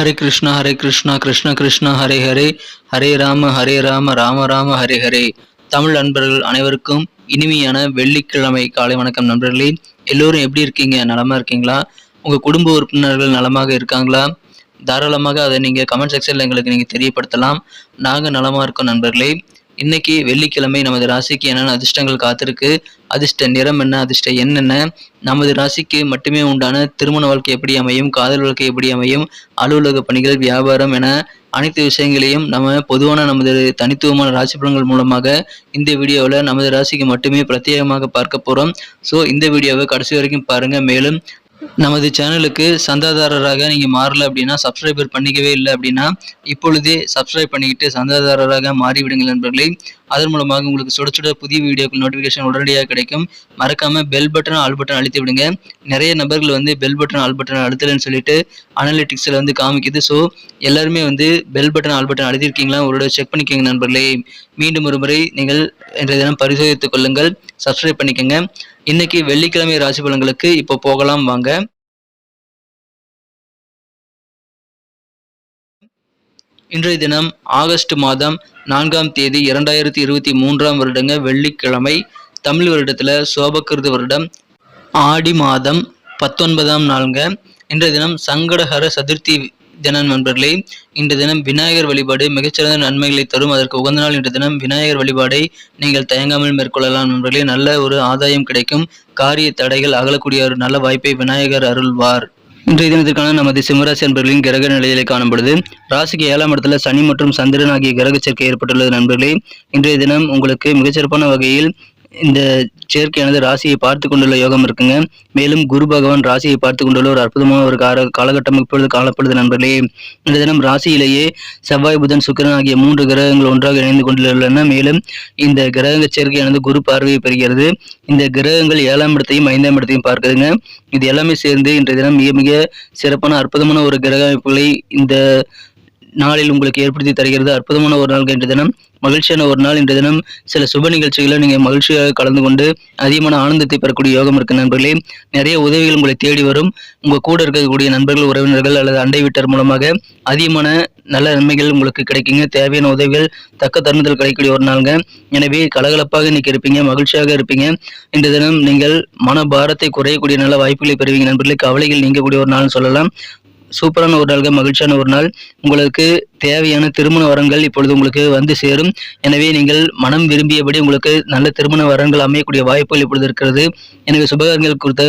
ஹரே கிருஷ்ணா ஹரே கிருஷ்ணா கிருஷ்ண கிருஷ்ணா ஹரே ஹரே ஹரே ராம ஹரே ராம ராம ராம ஹரே ஹரே தமிழ் நண்பர்கள் அனைவருக்கும் இனிமையான வெள்ளிக்கிழமை காலை வணக்கம் நண்பர்களே. எல்லோரும் எப்படி இருக்கீங்க? நலமாக இருக்கீங்களா? உங்கள் குடும்ப உறுப்பினர்கள் நலமாக இருக்காங்களா? தாராளமாக அதை நீங்கள் கமெண்ட் செக்ஷனில் எங்களுக்கு நீங்கள் தெரியப்படுத்தலாம். நாங்கள் நலமாக இருக்கோம் நண்பர்களே. இன்னைக்கு வெள்ளிக்கிழமை நமது ராசிக்கு என்னென்ன அதிர்ஷ்டங்கள் காத்திருக்கு? அதிர்ஷ்ட நிறம் என்ன? அதிர்ஷ்ட என்னென்ன நமது ராசிக்கு மட்டுமே உண்டான திருமண வாழ்க்கை எப்படி அமையும்? காதல் வாழ்க்கை எப்படி அமையும்? அலுவலக பணிகள் வியாபாரம் என அனைத்து விஷயங்களையும் நம்ம பொதுவான நமது தனித்துவமான ராசி பலன்கள் மூலமாக இந்த வீடியோவில் நமது ராசிக்கு மட்டுமே பிரத்யேகமாக பார்க்க போகிறோம் ஸோ இந்த வீடியோவை கடைசி வரைக்கும் பாருங்கள் மேலும் நமது சேனலுக்கு சந்தாதாரராக நீங்கள் மாறல அப்படின்னா சப்ஸ்கிரைபர் பண்ணிக்கவே இல்லை அப்படின்னா இப்பொழுதே சப்ஸ்கிரைப் பண்ணிக்கிட்டு சந்தாதாரராக மாறிவிடுங்கள் நண்பர்களே. அதன் மூலமாக உங்களுக்கு சுட சுட புதிய வீடியோக்கள் நோட்டிஃபிகேஷன் உடனடியாக கிடைக்கும். மறக்காம பெல் பட்டன் ஆல் பட்டன் அழுத்தி விடுங்க. நிறைய நபர்கள் வந்து பெல் பட்டன் ஆல் பட்டன் அழுத்தலன்னு சொல்லிட்டு அனலிட்டிக்ஸில் வந்து காமிக்குது. ஸோ எல்லாருமே வந்து பெல் பட்டன் ஆல் பட்டன் அழுத்திருக்கீங்களா ஒரு செக் பண்ணிக்கோங்க நண்பர்களே. மீண்டும் ஒரு முறை நீங்கள் இன்றைய தினம் பரிசோதித்துக் கொள்ளுங்கள். சப்ஸ்கிரைப் பண்ணிக்கோங்க. இன்னைக்கு வெள்ளிக்கிழமை ராசி பலன்களுக்கு இப்போ போகலாம் வாங்க. இன்றைய தினம் ஆகஸ்ட் மாதம் நான்காம் தேதி இரண்டாயிரத்தி இருபத்தி மூன்றாம் வருடங்க வெள்ளிக்கிழமை. தமிழ் வருடத்தில் சோபகிருத வருடம். ஆடி மாதம் பத்தொன்பதாம் நாளுங்க. இன்றைய தினம் சங்கடஹர சதுர்த்தி தினம் நண்பர்களே இன்று தினம் விநாயகர் வழிபாடு மிகச்சிறந்த நன்மைகளை தரும் அதற்கு உகந்த நாள் இன்று தினம் விநாயகர் வழிபாடை நீங்கள் தயங்காமல் மேற்கொள்ளலாம் நண்பர்களே. நல்ல ஒரு ஆதாயம் கிடைக்கும் காரிய தடைகள் அகலக்கூடிய ஒரு நல்ல வாய்ப்பை விநாயகர் அருள்வார். இன்றைய தினத்திற்கான நமது சிம்மராசி நண்பர்களின் கிரக நிலையிலே காணப்படுது ராசிக்கு ஏழாம் இடத்துல சனி மற்றும் சந்திரன் ஆகிய கிரக சேர்க்கை ஏற்பட்டுள்ளது நண்பர்களே. இன்றைய தினம் உங்களுக்கு மிகச்சிறப்பான வகையில் இந்த சேர்க்கையானது ராசியை பார்த்து கொண்டுள்ள யோகம் இருக்குங்க. மேலும் குரு பகவான் ராசியை பார்த்து கொண்டுள்ள ஒரு அற்புதமான ஒரு கால காலகட்டம் இப்பொழுது காணப்படுது நண்பர்களே. இந்த தினம் ராசியிலேயே செவ்வாய் புதன் சுக்கிரன் ஆகிய மூன்று கிரகங்கள் ஒன்றாக இணைந்து கொண்டுள்ளன. மேலும் இந்த கிரக சேர்க்கையானது குரு பார்வையை பெறுகிறது. இந்த கிரகங்கள் ஏழாம் இடத்தையும் ஐந்தாம் இடத்தையும் பார்க்குதுங்க. இது எல்லாமே சேர்ந்து இன்றைய தினம் மிக மிக சிறப்பான அற்புதமான ஒரு கிரக அமைப்புகளை இந்த நாளில் உங்களுக்கு ஏற்படுத்தி தருகிறது அற்புதமான ஒரு நாள் இன்று தினம். மகிழ்ச்சியான ஒரு நாள் இன்று தினம். சில சுப நிகழ்ச்சிகளை நீங்கள் மகிழ்ச்சியாக கலந்து கொண்டு அதிகமான ஆனந்தத்தை பெறக்கூடிய யோகம் இருக்கு நண்பர்களே. நிறைய உதவிகள் உங்களை தேடி வரும். உங்கள் கூட இருக்கக்கூடிய நண்பர்கள் உறவினர்கள் அல்லது அண்டை வீட்டர் மூலமாக அதிகமான நல்ல நன்மைகள் உங்களுக்கு கிடைக்குங்க. தேவையான உதவிகள் தக்க தருணத்தில் கிடைக்கக்கூடிய ஒரு நாளுங்க. எனவே கலகலப்பாக இன்னைக்கு இருப்பீங்க மகிழ்ச்சியாக இருப்பீங்க. இந்த தினம் நீங்கள் மன பாரத்தை குறையக்கூடிய நல்ல வாய்ப்புகளை பெறுவீங்க நண்பர்களே. கவலைகள் நீங்கக்கூடிய ஒரு நாள்னு சொல்லலாம். சூப்பரான ஒரு நாள்கள் மகிழ்ச்சியான ஒரு நாள். உங்களுக்கு தேவையான திருமண வரங்கள் இப்பொழுது உங்களுக்கு வந்து சேரும். எனவே நீங்கள் மனம் விரும்பியபடி உங்களுக்கு நல்ல திருமண வரங்கள் அமையக்கூடிய வாய்ப்புகள் இப்பொழுது இருக்கிறது. எனவே சுபகாரங்கள் குறித்த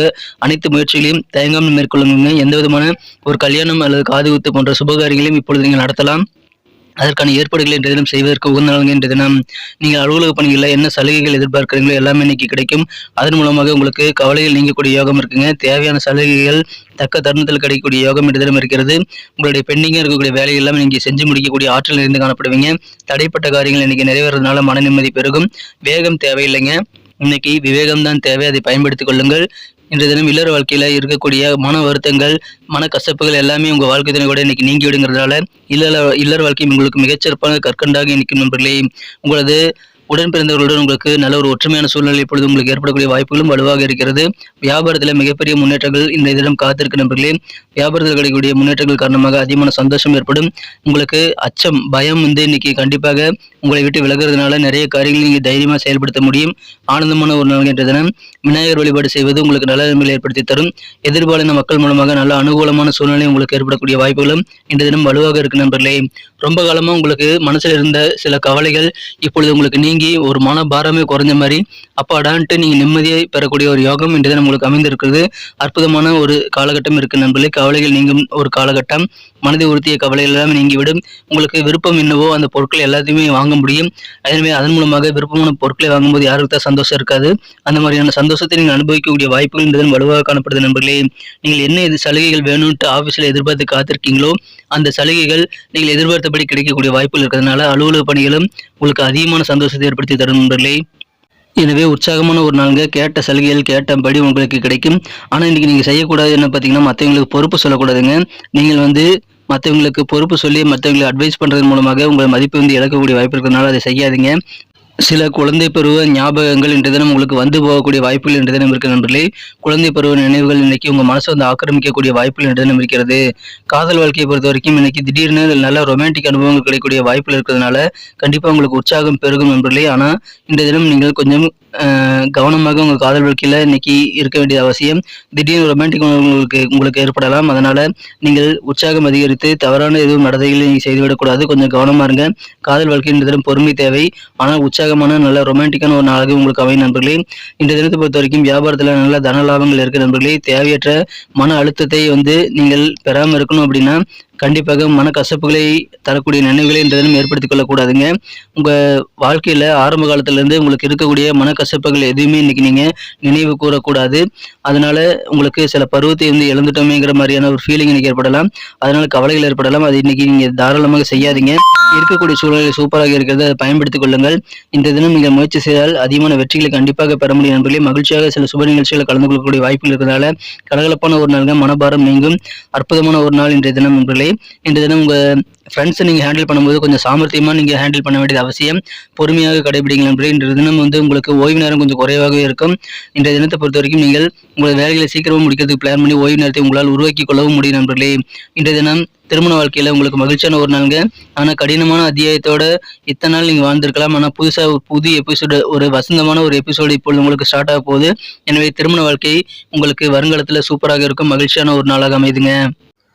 அனைத்து முயற்சிகளையும் தயங்காமல் மேற்கொள்ளுங்க. எந்த விதமான ஒரு கல்யாணம் அல்லது காது குத்து போன்ற சுபகாரியங்களையும் இப்பொழுது நீங்கள் நடத்தலாம். அதற்கான ஏற்பாடுகளை இன்றைய தினம் செய்வதற்கு உகந்த நாளுங்க இன்றைய தினம். நீங்கள் அலுவலக பணிகளில் என்ன சலுகைகள் எதிர்பார்க்குறீங்களோ எல்லாமே இன்னைக்கு கிடைக்கும். அதன் மூலமாக உங்களுக்கு கவலையில் நீங்கக்கூடிய யோகம் இருக்குங்க. தேவையான சலுகைகள் தக்க தருணத்தில் கிடைக்கக்கூடிய யோகம் இன்றைய தினம் இருக்கிறது. உங்களுடைய பெண்டிங்காக இருக்கக்கூடிய வேலை எல்லாமே நீங்கள் செஞ்சு முடிக்கக்கூடிய ஆற்றல் இருந்து காணப்படுவீங்க. தடைப்பட்ட காரியங்கள் இன்னைக்கு நிறைவேறதுனால மன நிம்மதி பெருகும். வேகம் தேவையில்லைங்க. இன்னைக்கு விவேகம் தான் தேவை. அதை பயன்படுத்திக் கொள்ளுங்கள். இன்றைய தினம் இல்லற வாழ்க்கையில் இருக்கக்கூடிய மன வருத்தங்கள் மன கசப்புகள் எல்லாமே உங்கள் வாழ்க்கை தினம் கூட இன்னைக்கு நீங்கி விடுங்கிறதுனால இல்லற இல்லற வாழ்க்கை உங்களுக்கு மிகச்சிறப்பான கற்கண்டாக இன்னைக்கு நண்பர்களே உங்களது உடன் பிறந்தவர்களுடன் உங்களுக்கு நல்ல ஒரு ஒற்றுமையான சூழ்நிலை இப்பொழுது உங்களுக்கு ஏற்படக்கூடிய வாய்ப்புகளும் வலுவாக இருக்கிறது. வியாபாரத்தில் மிகப்பெரிய முன்னேற்றங்கள் இந்த தினம் காத்திருக்க நண்பர்களே வியாபாரத்தில் கிடைக்கக்கூடிய முன்னேற்றங்கள் காரணமாக அதிகமான சந்தோஷம் ஏற்படும். உங்களுக்கு அச்சம் பயம் வந்து இன்னைக்கு கண்டிப்பாக உங்களை விட்டு விலகிறதுனால நிறைய காரியங்களை நீங்கள் தைரியமாக செயல்படுத்த முடியும். ஆனந்தமான ஒரு நாள் என்ற தினம். விநாயகர் வழிபாடு செய்வது உங்களுக்கு நல்ல நன்மைகளை ஏற்படுத்தி தரும். எதிர்பாலின மக்கள் மூலமாக நல்ல அனுகூலமான சூழ்நிலை உங்களுக்கு ஏற்படக்கூடிய வாய்ப்புகளும் இந்த தினம் வலுவாக இருக்கு நண்பர்களே. ரொம்ப காலமாக உங்களுக்கு மனசில் இருந்த சில கவலைகள் இப்பொழுது உங்களுக்கு நீங்கி ஒரு மன பாரமே குறைஞ்ச மாதிரி அப்பாடான்ட்டு நீங்கள் நிம்மதியை பெறக்கூடிய ஒரு யோகம் இன்று உங்களுக்கு அமைந்திருக்கிறது. அற்புதமான ஒரு காலகட்டம் இருக்கு நண்பர்களே. கவலைகள் நீங்கும் ஒரு காலகட்டம். மனதை உறுத்திய கவலைகள் எல்லாமே நீங்கிவிடும். உங்களுக்கு விருப்பம் என்னவோ அந்த பொருட்கள் எல்லாத்தையுமே வாங்க முடியும். எனவே அதன் மூலமாக விருப்பமான பொருட்களை வாங்கும்போது யாருக்கு தான் சந்தோஷம் இருக்காது. அந்த மாதிரியான சந்தோஷத்தை நீங்கள் அனுபவிக்கக்கூடிய வாய்ப்புகள் இந்த வலுவாக காணப்படுது நண்பர்களே. நீங்கள் என்ன இது சலுகைகள் வேணும்ட்டு ஆஃபீஸில் எதிர்பார்த்து காத்திருக்கீங்களோ அந்த சலுகைகள் நீங்கள் எதிர்பார்த்தபடி கிடைக்கக்கூடிய வாய்ப்புகள் இருக்கிறதுனால அலுவலக பணிகளும் உங்களுக்கு அதிகமான சந்தோஷத்தை ஏற்படுத்தி தரும் நண்பர்களே. எனவே உற்சாகமான ஒரு நாளுங்க. கேட்ட சலுகைகள் கேட்டபடி உங்களுக்கு கிடைக்கும். ஆனால் இன்னைக்கு நீங்கள் செய்யக்கூடாது என்ன பார்த்தீங்கன்னா மற்றவங்களுக்கு பொறுப்பு சொல்லக்கூடாதுங்க. நீங்கள் வந்து மற்றவங்களுக்கு பொறுப்பு சொல்லி மற்றவங்களுக்கு அட்வைஸ் பண்ணுறது மூலமாக உங்கள் மதிப்பு வந்து இழக்கக்கூடிய வாய்ப்பு இருக்கிறதுனால அதை செய்யாதீங்க. சில குழந்தை பருவ ஞாபகங்கள் இன்று தினம் உங்களுக்கு வந்து போகக்கூடிய வாய்ப்புகள் இன்று தினம் இருக்கு நண்பர்களே. குழந்தை பருவ நினைவுகள் இன்னைக்கு உங்க மனசை வந்து ஆக்கிரமிக்கக்கூடிய வாய்ப்புகள் இன்று தினம் இருக்கிறது. காதல் வாழ்க்கையை பொறுத்த வரைக்கும் இன்னைக்கு திடீர்னு நல்ல ரொமான்டிக் அனுபவங்கள் கிடைக்கக்கூடிய வாய்ப்புகள் இருக்கிறதுனால கண்டிப்பா உங்களுக்கு உற்சாகம் பெருகும் நண்பர்களே. ஆனா இந்த தினம் நீங்கள் கொஞ்சம் கவனமாக உங்கள் காதல் வாழ்க்கையில் இன்னைக்கு இருக்க வேண்டிய அவசியம். திடீர்னு ரொமான்டிக் உங்களுக்கு உங்களுக்கு ஏற்படலாம். அதனால் நீங்கள் உற்சாகம் அதிகரித்து தவறான எதுவும் நடத்தைகளை நீங்கள் செய்துவிடக்கூடாது. கொஞ்சம் கவனமாக இருங்க. காதல் வாழ்க்கை இந்த தினம் பொறுமை தேவை. ஆனால் உற்சாகமான நல்ல ரொமான்டிக்கான ஒரு நாளாக உங்களுக்கு அமையும் நண்பர்களே. இந்த தினத்தை பொறுத்த வரைக்கும் வியாபாரத்தில் நல்ல தன லாபங்கள் இருக்குது நண்பர்களே. தேவையற்ற மன அழுத்தத்தை வந்து நீங்கள் பெறாமல் இருக்கணும் அப்படின்னா கண்டிப்பாக மனக்கசப்புகளை தரக்கூடிய நினைவுகளை இந்த தினம் ஏற்படுத்திக் கொள்ளக்கூடாதுங்க. உங்க வாழ்க்கையில ஆரம்ப காலத்துலேருந்து உங்களுக்கு இருக்கக்கூடிய மனக்கசப்புகள் எதுவுமே இன்னைக்கு நீங்க நினைவு கூறக்கூடாது. அதனால உங்களுக்கு சில பருவத்தை வந்து இழந்துட்டோமேங்கிற மாதிரியான ஒரு ஃபீலிங் இன்னைக்கு ஏற்படலாம். அதனால கவலைகள் ஏற்படலாம். அது இன்னைக்கு நீங்க தாராளமாக செய்யாதீங்க. இருக்கக்கூடிய சூழ்நிலை சூப்பராக இருக்கிறது அதை பயன்படுத்திக் கொள்ளுங்கள். இந்த தினம் நீங்கள் முயற்சி செய்தால் அதிகமான வெற்றிகளை கண்டிப்பாக பெற முடியும் நண்பர்களே. மகிழ்ச்சியாக சில சுப நிகழ்ச்சிகளை கலந்து கொள்ளக்கூடிய வாய்ப்புகள் இருக்கிறதால கலகலப்பான ஒரு நாள்கள் மனபாரம் நீங்கும். அற்புதமான ஒரு நாள் இன்றைய தினம் நண்பர்களே. இன்றைய தினம் உங்கள் ஃப்ரெண்ட்ஸை நீங்கள் ஹேண்டில் பண்ணும்போது கொஞ்சம் சாமர்த்தியமாக நீங்கள் ஹேண்டில் பண்ண வேண்டியது அவசியம். பொறுமையாக கடைபிடிங்க நண்பர்களே இன்றைய தினம் வந்து உங்களுக்கு ஓய்வு நேரம் கொஞ்சம் குறைவாகவே இருக்கும். இன்றைய தினத்தை பொறுத்த வரைக்கும் நீங்கள் உங்களோட வேலைகளை சீக்கிரமாக முடிக்கிறதுக்கு பிளான் பண்ணி ஓய்வு நேரத்தை உங்களால் உருவாக்கி கொள்ளவும் முடியும் நண்பர்களே. இன்றைய தினம் திருமண வாழ்க்கையில் உங்களுக்கு மகிழ்ச்சியான ஒரு நாளுங்க. ஆனால் கடினமான அத்தியாயத்தோட இத்தனை நாள் நீங்கள் வாழ்ந்திருக்கலாம். ஆனால் புதுசாக ஒரு புது எபிசோடு ஒரு வசந்தமான ஒரு எபிசோடு இப்பொழுது உங்களுக்கு ஸ்டார்ட் ஆக போகுது. எனவே திருமண வாழ்க்கை உங்களுக்கு வருங்காலத்தில் சூப்பராக இருக்கும். மகிழ்ச்சியான ஒரு நாளாக அமைதுங்க.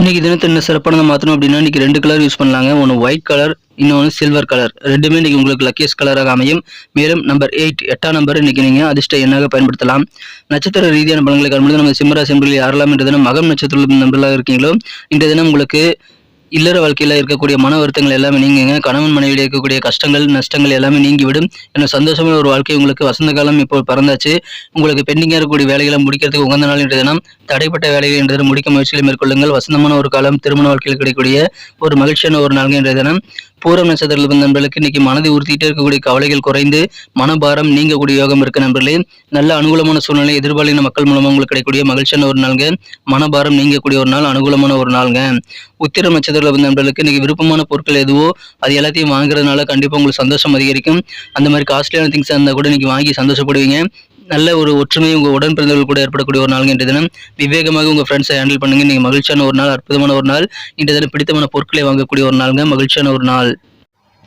இன்றைக்கி தினத்தை என்ன சிறப்பானதை மாற்றணும் அப்படின்னா இன்றைக்கி ரெண்டு கலர் யூஸ் பண்ணலாங்க. ஒன்று ஒயிட் கலர் இன்னொன்று சில்வர் கலர் ரெண்டுமே இன்றைக்கி உங்களுக்கு லக்கியஸ்ட் கலராக அமையும். மேலும் நம்பர் எயிட் எட்டாம் நம்பர் இன்றைக்கி நீங்கள் அதிர்ஷ்ட எண்ணாக பயன்படுத்தலாம். நட்சத்திர ரீதியான பலன்களை காணும்போது நம்ம சிம்மராசி என்பதில் யாரெல்லாம் என்ற தினம் மகம் நட்சத்திர நம்பர்களாக இருக்கீங்களோ இன்றைய தினம் உங்களுக்கு இல்லற வாழ்க்கையில் இருக்கக்கூடிய மன வருத்தங்கள் எல்லாமே நீங்குங்க. கணவன் மனைவியில் இருக்கக்கூடிய கஷ்டங்கள் நஷ்டங்கள் எல்லாமே நீங்கிவிடும். என சந்தோஷமான ஒரு வாழ்க்கை உங்களுக்கு வசந்த காலம் இப்போ பறந்தாச்சு. உங்களுக்கு பெண்டிங்காக இருக்கக்கூடிய வேலைகளை முடிக்கிறதுக்கு உகந்த நாள் என்ற தினம். தடைப்பட்ட வேலைகள் என்றது முடிக்க முயற்சிகளை மேற்கொள்ளுங்கள். வசந்தமான ஒரு காலம் திருமண வாழ்க்கையில் கிடைக்கக்கூடிய ஒரு மகிழ்ச்சியான ஒரு நாள்கள் என்ற தினம். பூரம் நட்சத்திரத்தில் நண்பர்களுக்கு இன்னைக்கு மனதை உறுத்திட்டே இருக்கக்கூடிய கவலைகள் குறைந்து மனபாரம் நீங்கக்கூடிய யோகம் இருக்கு நண்பர்களே. நல்ல அனுகூலமான சூழ்நிலை எதிர்பாலின மக்கள் மூலமாக உங்களுக்கு கிடைக்கக்கூடிய மகிழ்ச்சியான ஒரு நாளுங்க. மனபாரம் நீங்கக்கூடிய ஒரு நாள் அனுகூலமான ஒரு நாளுங்க. உத்திரம் நட்சத்திரத்தில் நண்பர்களுக்கு இன்னைக்கு விருப்பமான பொருட்கள் எதுவோ அது எல்லாத்தையும் வாங்குறதுனால கண்டிப்பா உங்களுக்கு சந்தோஷம் அதிகரிக்கும். அந்த மாதிரி காஸ்ட்லியான திங்ஸ் இருந்தால் கூட இன்னைக்கு வாங்கி சந்தோஷப்படுவீங்க. நல்ல ஒரு ஒற்றுமை உங்கள் உடன் பிறந்தவர்கள் கூட ஏற்படக்கூடிய ஒரு நாள் இன்றைய தினம். விவேகமாக உங்கள் ஃப்ரெண்ட்ஸை ஹேண்டில் பண்ணுங்க. நீங்கள் மகிழ்ச்சியான ஒரு நாள் அற்புதமான ஒரு நாள் இன்றைய தினம் பிடித்தமான பொருட்களை வாங்கக்கூடிய ஒரு நாளுங்க மகிழ்ச்சியான ஒரு நாள்.